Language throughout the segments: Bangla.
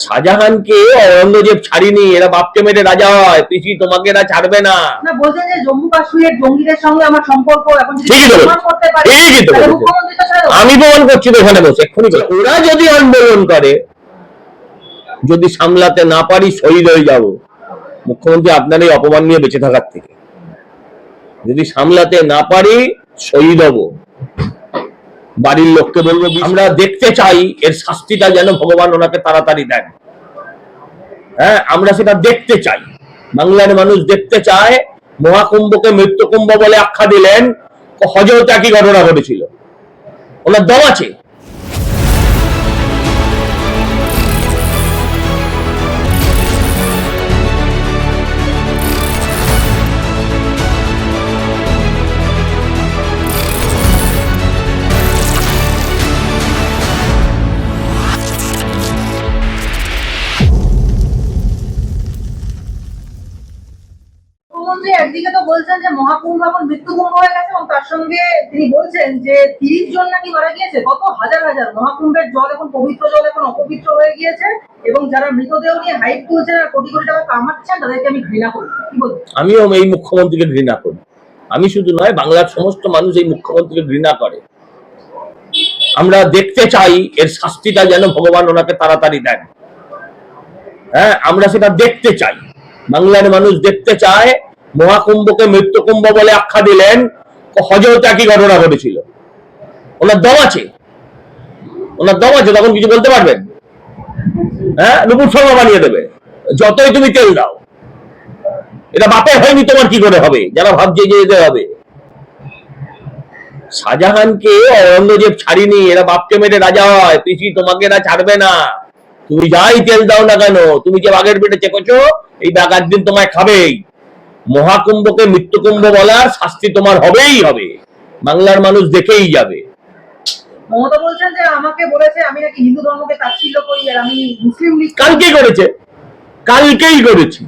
শাহজাহানকে অরঙ্গজেব ছাড়িনি এরা বাপকে মেরে রাজা হয় পিসি তোমাকে এরা ছাড়বে না। না বলছেন যে জম্মু কাশ্মীরের জঙ্গিদের সঙ্গে আমার সম্পর্ক এখন ঠিকই তো। আমি প্রমাণ করছি তো এখানে বসে এক্ষুনি। ওরা যদি আন্দোলন করে যদি সামলাতে না পারি শহীদ হয়ে যাব। মুখ্যমন্ত্রী আপনার এই অপমান নিয়ে বেঁচে থাকার থেকে। যদি সামলাতে না পারি শহীদ হব। বাড়ির লোককে বলব আমরা দেখতে চাই এর শাস্তিটা যেন ভগবান ওনাকে তাড়াতাড়ি দেন। হ্যাঁ আমরা সেটা দেখতে চাই। বাংলার মানুষ দেখতে চায়, মহাকুম্ভকে মৃত্যুকুম্ভ বলে আখ্যা দিলেন, হজরত একই ঘটনা ঘটেছিল। ওনার দম আছে। বলছেন যে মহাকুম্ভ এখন মৃত্যুকুম্ভ হয়ে গেছে এবং তার সঙ্গে তিনি বলছেন যে তিরিশ জন নাকি মারা গিয়েছে, কত হাজার হাজার। মহাকুম্ভের জল এখন পবিত্র জল এখন অপবিত্র হয়ে গিয়েছে এবং যারা মৃতদেহ নিয়ে হাইট তুলছেন আর কোটি কোটি টাকা কামাচ্ছেন, তাদেরকে আমি ঘৃণা করি। আমিও এই মুখ্যমন্ত্রীকে ঘৃণা করি। আমি শুধু নয়, বাংলার সমস্ত মানুষ এই মুখ্যমন্ত্রীকে ঘৃণা করে। আমরা দেখতে চাই এর শাস্তিটা যেন ভগবান ওনাকে তাড়াতাড়ি দেন। হ্যাঁ আমরা সেটা দেখতে চাই। বাংলার মানুষ দেখতে চায় মহাকুম্ভকে মৃত্যুকুম্ভ বলে আখ্যা দিলেন হজরত একই ঘটনা ঘটেছিল। ওনার দম আছে। ওনার দম আছে, তখন কিছু বলতে পারবেন? হ্যাঁ নুপুর শর্মা বানিয়ে দেবে। যতই তুমি তেল দাও। এটা বাপের হয়নি তোমার কি করে হবে? যারা ভাবছে যে এদের হবে। শাহজাহানকে অরঙ্গজেব ছাড়িনি, এরা বাপকে মেরে রাজা হয়। পিসি তোমাকে এরা ছাড়বে না। তুমি যাই তেল দাও না কেন? তুমি যে বাঘের পেটে চেপেছো, এই বাঘ একদিন তোমায় খাবেই। মহাকুম্ভকে মৃত্যুকুম্ভ বলার শাস্তি তোমার হবেই হবে। বাংলার মানুষ দেখেই যাবে। মমতা বলছেন যে আমাকে বলেছে আমি নাকি হিন্দু ধর্মকে তাচ্ছিল্য করি আর আমি মুসলিম লীগ কালকে করেছে। কালকেই করেছি।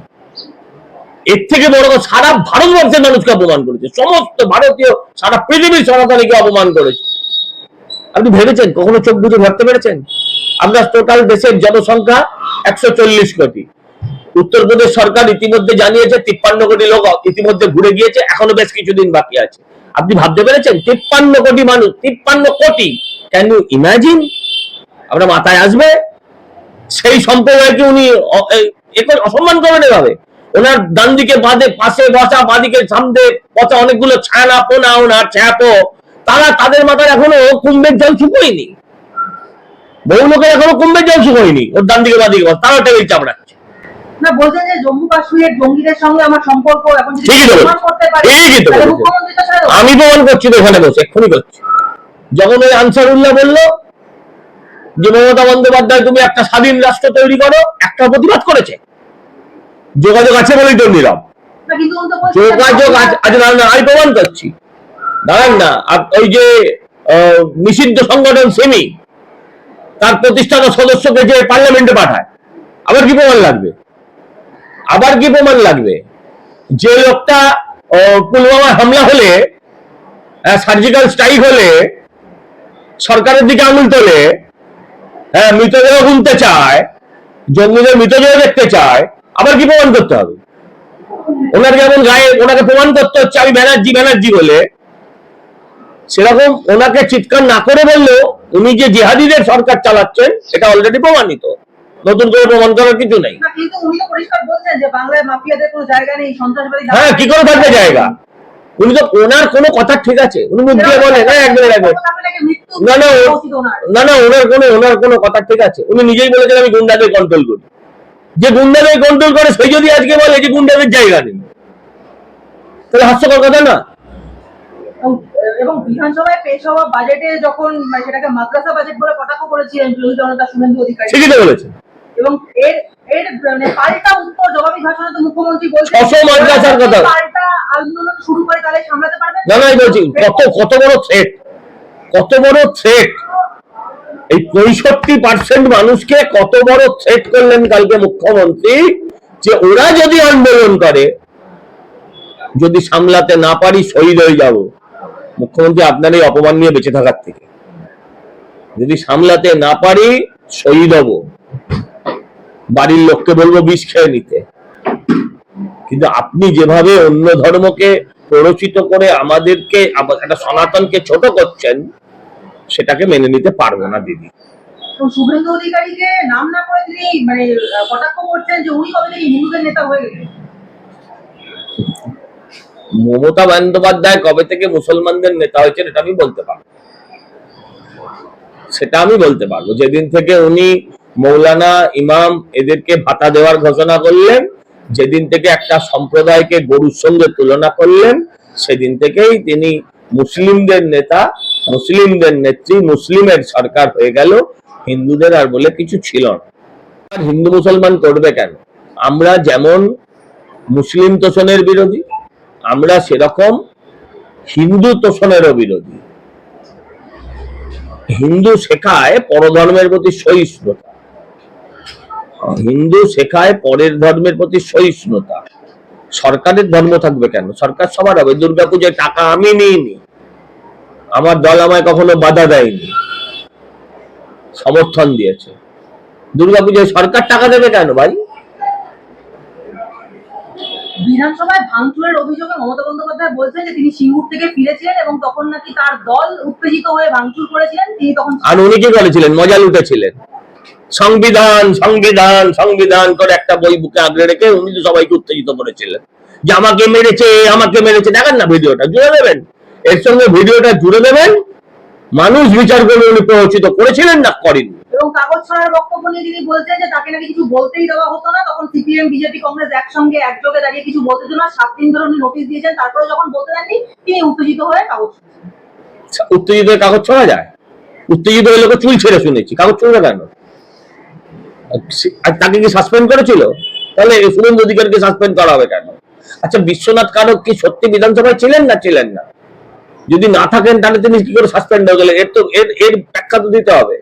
এর থেকে বড় কথা সারা ভারতবর্ষের মানুষকে অপমান করেছে। সমস্ত ভারতীয় সারা পৃথিবীর সনাতনীকে অপমান করেছে। আপনি ভেবেছেন কখনো চোখ বুঝে ভাবতে পেরেছেন? আপনার টোটাল দেশের জনসংখ্যা একশো চল্লিশ কোটি। উত্তরপ্রদেশ সরকার ইতিমধ্যে জানিয়েছে তিপ্পান্ন কোটি লোক ইতিমধ্যে ঘুরে গিয়েছে, এখনও বেশ কিছুদিন বাকি আছে। আপনি ভাবতে পেরেছেন? তিপ্পান্ন কোটি মানুষ, তিপ্পান্ন কোটি। ক্যান ইউ ইমাজিন আপনার মাথায় আসবে? সেই সম্প্রদায়কে উনি অসম্মান করবেন এভাবে। ওনার ডান দিকে বাঁধে, পাশে বসা, বাঁদিকে সামনে বসা অনেকগুলো ছানা, পোনা, ওনার ছ্যাপো তারা তাদের মাথায় এখনও কুম্ভের জল শুকোয়নি। বহু লোকের এখনও কুম্ভের জল শুকোয়নি। ওর ডান দিকে বাঁদিকে তারাও টেবিল চাপড়াচ্ছে না বলছেন যে জম্মু কাশ্মীরের জঙ্গিদের সঙ্গে আমার সম্পর্ক এখন। আমি প্রমাণ করছি তো এখানে বসে এক্ষুনি করছি। যখন ওই আনসারুল্লাহ বলল যে মমতা বন্দ্যোপাধ্যায় তুমি একটা স্বাধীন রাষ্ট্র তৈরি করো একটা প্রতিবাদ করেছে। যোগাযোগ আছে বলেই তো নীরব না, কিন্তু উনি তো বলছেন যে যোগাযোগ আছে আচ্ছা না, আমি প্রমাণ করছি। দাঁড়ান না আর ওই যে নিষিদ্ধ সংগঠন সেমি তার প্রতিষ্ঠাতা সদস্যকে যে পার্লামেন্টে পাঠায় আবার কি প্রমাণ লাগবে? আবার কি প্রমাণ লাগবে? যে লোকটা পুলওয়ামা হামলা হলে সার্জিক্যাল স্ট্রাইক হলে, সরকারের দিকে আঙুল তোলে হ্যাঁ মৃতদেহ গুনতে চায়, জঙ্গিদের মৃতদেহ দেখতে চায়, আবার কি প্রমাণ করতে হবে? ওনার যেমন গায়ে, ওনাকে প্রমাণ করতে হচ্ছে, আমি ব্যানার্জি ব্যানার্জি বলে। সেরকম ওনাকে চিৎকার না করে বললেও উনি যে জেহাদিদের সরকার চালাচ্ছেন, সেটা অলরেডি প্রমাণিত। নতুন করে প্রমাণ করার কিছু নেই। না হ্যাঁ কি করে থাকবে জায়গা? উনি তো ওনার কোনো কথা ঠিক আছে। উনি মুখ দিয়ে বলেন হ্যাঁ একদম একদম না না। না না ওনার কোনো ওনার কোনো কথা ঠিক আছে। উনি নিজেই বলেছেন আমি গুন্ডাদের কন্ট্রোল করি। যে গুন্ডাদের কন্ট্রোল করে সেই যদি আজকে বলে যে গুন্ডাদের জায়গা নেই। তাহলে হাস্যকর কথা না? এবং- বিধানসভায় পেশ হওয়া বাজেটে যখন মানে সেটাকে মাদ্রাসা বাজেট বলে কটাক্ষ করেছিলেন বিরোধী জনতা শুভেন্দু অধিকারী। ঠিকই তো বলেছেন। এবং এর এর মানে পাল্টা উত্তর জবাবি ভাষণে তো মুখ্যমন্ত্রী বলছেন ছশো মাদ্রাসার কথা। পাল্টা আন্দোলন শুরু করে তাহলে সামলাতে পারবেন? না বলছি কত কত বড় থ্রেট কত বড় থ্রেট এই পঁয়ষট্টি পার্সেন্ট মানুষকে কত বড় থ্রেট করলেন কালকে মুখ্যমন্ত্রী? যে ওরা যদি আন্দোলন করে যদি সামলাতে না পারি শহীদ হয়ে যাব। মুখ্যমন্ত্রী আপনার এই অপমান নিয়ে বেঁচে থাকার থেকে। যদি সামলাতে না পারি শহীদ হব। বাড়ির লোককে বলব বিষ খেয়ে নিতে। কিন্তু আপনি যেভাবে অন্য ধর্মকে প্ররোচিত করে আমাদেরকে একটা সনাতনকে ছোট করছেন সেটাকে মেনে নিতে পারব না দিদি। শুভেন্দু অধিকারীকে নাম না করে তিনি মানে কটাক্ষ করছেন যে উনি কবে থেকে হিন্দুদের নেতা হয়ে গেলেন মমতা বন্দ্যোপাধ্যায় কবে থেকে মুসলমানদের নেতা হয়েছেন এটা আমি বলতে পারব সেটা আমি বলতে পারব। যেদিন থেকে উনি মৌলানা ইমাম এদেরকে ভাতা দেওয়ার ঘোষণা করলেন, যেদিন থেকে একটা সম্প্রদায়কে গরুর সঙ্গে তুলনা করলেন, সেদিন থেকেই তিনি মুসলিমদের নেতা, মুসলিমদের নেত্রী, মুসলিমের সরকার হয়ে গেল, হিন্দুদের আর বলে কিছু ছিল না। হিন্দু মুসলমান করবে কেন? আমরা যেমন মুসলিম তোষণের বিরোধী, আমরা সেরকম হিন্দু তোষণেরও বিরোধী। হিন্দু শেখায় পরধর্মের প্রতি সহিষ্ণুতা। হিন্দু শেখায় পরের ধর্মের প্রতি সহিষ্ণুতা। সরকারের ধর্ম থাকবে কেন? সরকার সবার হবে। দুর্গাপূজায় টাকা আমি নিইনি। আমার দল আমায় কখনো বাধা দেয়নি। সমর্থন দিয়েছে। দুর্গাপূজায় সরকার টাকা দেবে কেন ভাই? বিধানসভায় ভাঙচুরের অভিযোগে মমতা বন্দ্যোপাধ্যায় বলছেন যে তিনি সিঙ্গুর থেকে ফিরেছিলেন এবং তখন নাকি তার দল উত্তেজিত হয়ে ভাঙচুর করেছিলেন। তিনি তখন আর উনি কি করেছিলেন? মজা লুটেছিলেন। সংবিধান সংবিধান সংবিধান করে একটা বই বুকে আগলে রেখে উনি তো সবাইকে উত্তেজিত করেছিলেন। যে আমাকে মেরেছে আমাকে মেরেছে দেখেন না ভিডিওটা জুড়ে দেবেন। এর সঙ্গে ভিডিওটা জুড়ে দেবেন। মানুষ বিচার করবে উনি প্ররোচিত করেছিলেন না করেননি। এবং কাগজ ছড়ার বক্তব্য নিয়ে তিনি বলছেন যে তাকে নাকি কিছু বলতেই দেওয়া হতো না তখন সিপিএম বিজেপি কংগ্রেস একসঙ্গে একযোগে দাঁড়িয়ে কিছু বলতে দিত না। সাত দিন ধরে উনি নোটিশ দিয়েছেন তারপরে যখন বলতে দেননি তিনি উত্তেজিত হয়ে কাগজ। উত্তেজিত হয়ে কাগজ ছড়া যায়? উত্তেজিত হয়ে লোকে চুল ছেড়ে শুনেছি। কাগজ ছড়বে কেন? তাকে কি সাসপেন্ড করেছিল? তাহলে শুভেন্দু অধিকারকে সাসপেন্ড করা হবে কেন? আচ্ছা বিশ্বনাথ কারক কি সত্যি বিধানসভায় ছিলেন না ছিলেন না? যদি না থাকেন, তাহলে তিনি কি করে সাসপেন্ড হয়ে গেলেন? এর তো, এর এর ব্যাখ্যা তো দিতে হবে।